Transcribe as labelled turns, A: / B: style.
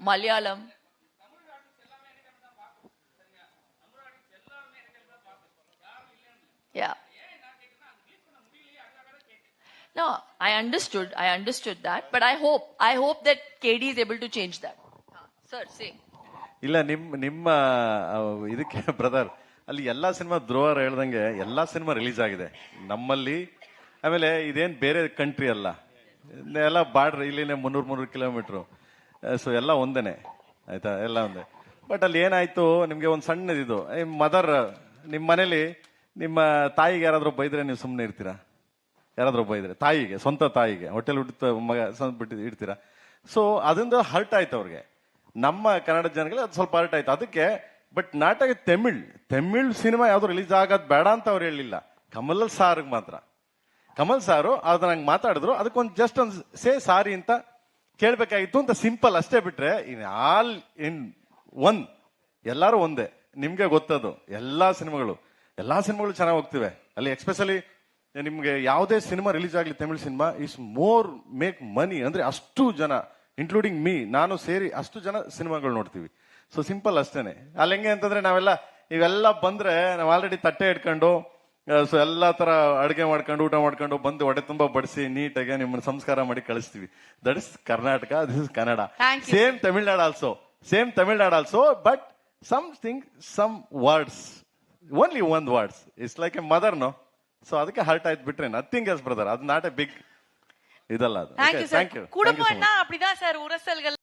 A: Malayalam. Yeah No, I understood. I understood that, but I hope, I hope that KD is able to change that. Sir, say.
B: ಇಲ್ಲ ನಿಮ್ಮ ನಿಮ್ಮ ಇದಕ್ಕೆ brother ಅಲ್ಲಿ ಎಲ್ಲಾ cinema ದ್ರೋಹ ಹೇಳ್ದಂಗೆ ಎಲ್ಲಾ ಸಿನಿಮಾ ರಿಲೀಸ್ ಆಗಿದೆ ನಮ್ಮಲ್ಲಿ ಆಮೇಲೆ ಇದೇನ್ ಬೇರೆ ಕಂಟ್ರಿ ಅಲ್ಲ ಎಲ್ಲ ಬಾರ್ಡ್ರ್ ಇಲ್ಲಿನೇ ಮುನ್ನೂರ್ ಮುನ್ನೂರು ಕಿಲೋಮೀಟ್ರು ಸೊ ಎಲ್ಲ ಒಂದೇನೆ, ಆಯ್ತಾ? ಎಲ್ಲ ಒಂದೇ. ಬಟ್ ಅಲ್ಲಿ ಏನಾಯ್ತು? ನಿಮ್ಗೆ ಒಂದು ಸಣ್ಣದಿದು. ಮದರ್ ನಿಮ್ಮ ಮನೇಲಿ ನಿಮ್ಮ ತಾಯಿಗೆ ಯಾರಾದ್ರೂ ಬೈದ್ರೆ ನೀವು ಸುಮ್ಮನೆ ಇರ್ತೀರಾ? ಯಾರಾದ್ರೂ ಬೈದ್ರೆ ತಾಯಿಗೆ, ಸ್ವಂತ ತಾಯಿಗೆ. ಹೋಟೆಲ್ ಹುಟ್ಟಿದ ಮಗ ಬಿಟ್ಟು ಇಡ್ತೀರಾ? ಸೊ ಅದರಿಂದ ಹರ್ಟ್ ಆಯ್ತು ಅವ್ರಿಗೆ. ನಮ್ಮ ಕನ್ನಡ ಜನಗಳಿಗೆ ಅದು ಸ್ವಲ್ಪ ಹರ್ಟ್ ಆಯ್ತು. ಅದಕ್ಕೆ ಬಟ್ ನಾಟಕ ತಮಿಳ್ ತಮಿಳ್ ಸಿನಿಮಾ ಯಾವ್ದು ರಿಲೀಸ್ ಆಗೋದು ಬೇಡ ಅಂತ ಅವ್ರು ಹೇಳಿಲ್ಲ. ಕಮಲ್ ಸಾರ್ಗೆ ಮಾತ್ರ. ಕಮಲ್ ಸಾರು ಅದ್ರ ನಂಗೆ ಮಾತಾಡಿದ್ರು. ಅದಕ್ಕೊಂದು ಜಸ್ಟ್ ಒಂದು ಸೇ ಸಾರಿ ಅಂತ ಕೇಳ್ಬೇಕಾಗಿತ್ತು ಅಂತ ಸಿಂಪಲ್ ಅಷ್ಟೇ ಬಿಟ್ರೆ ಇನ್ ಆಲ್, ಇನ್ ಒನ್, ಎಲ್ಲರೂ ಒಂದೇ. ನಿಮ್ಗೆ ಗೊತ್ತದು, ಎಲ್ಲಾ ಸಿನಿಮಾಗಳು. ಎಲ್ಲಾ ಸಿನಿಮಾಗಳು ಚೆನ್ನಾಗಿ ಹೋಗ್ತಿವೆ. ಅಲ್ಲಿ ಎಕ್ಸ್ಪೆಷಲಿ ನಿಮ್ಗೆ ಯಾವುದೇ ಸಿನಿಮಾ ರಿಲೀಸ್ ಆಗಲಿ Tamil cinema, is more make money ಅಂದ್ರೆ ಅಷ್ಟು ಜನ ಇನ್ಕ್ಲೂಡಿಂಗ್ ಮೀ ನಾನು ಸೇರಿ ಅಷ್ಟು ಜನ ಸಿನಿಮಾಗಳು ನೋಡ್ತೀವಿ. ಸೊ ಸಿಂಪಲ್ ಅಷ್ಟೇನೆ. ಅಲ್ಲಿ ಹೆಂಗೆ ಅಂತಂದ್ರೆ ನಾವೆಲ್ಲ, ಇವೆಲ್ಲ ಬಂದ್ರೆ ನಾವು ಆಲ್ರೆಡಿ ತಟ್ಟೆ ಇಟ್ಕೊಂಡು ಸೊ ಎಲ್ಲಾ ತರ ಅಡುಗೆ ಮಾಡ್ಕೊಂಡು ಊಟ ಮಾಡ್ಕೊಂಡು ಬಂದು ಹೊಟ್ಟೆ ತುಂಬಾ ಬಡಿಸಿ ನೀಟಾಗಿ ನಿಮ್ಮನ್ನ ಸಂಸ್ಕಾರ ಮಾಡಿ ಕಳಿಸ್ತೀವಿ that is Karnataka this is Kannada
A: Thank you.
B: Same Tamil Nadu also same Tamil Nadu also but something some words only one words it's like a mother no so ಅದಕ್ಕೆ ಹರ್ಟ್ ಆಯ್ತು ಬಿಟ್ರೆ ನಥಿಂಗ್ ಎಸ್ ಬ್ರದರ್ ಅದು not a big ಇದಲ್ಲ ಅದು
C: thank you
B: thank
C: sir
B: you
C: குடும்பம்னா அப்படிதான் sir உரசல்கள்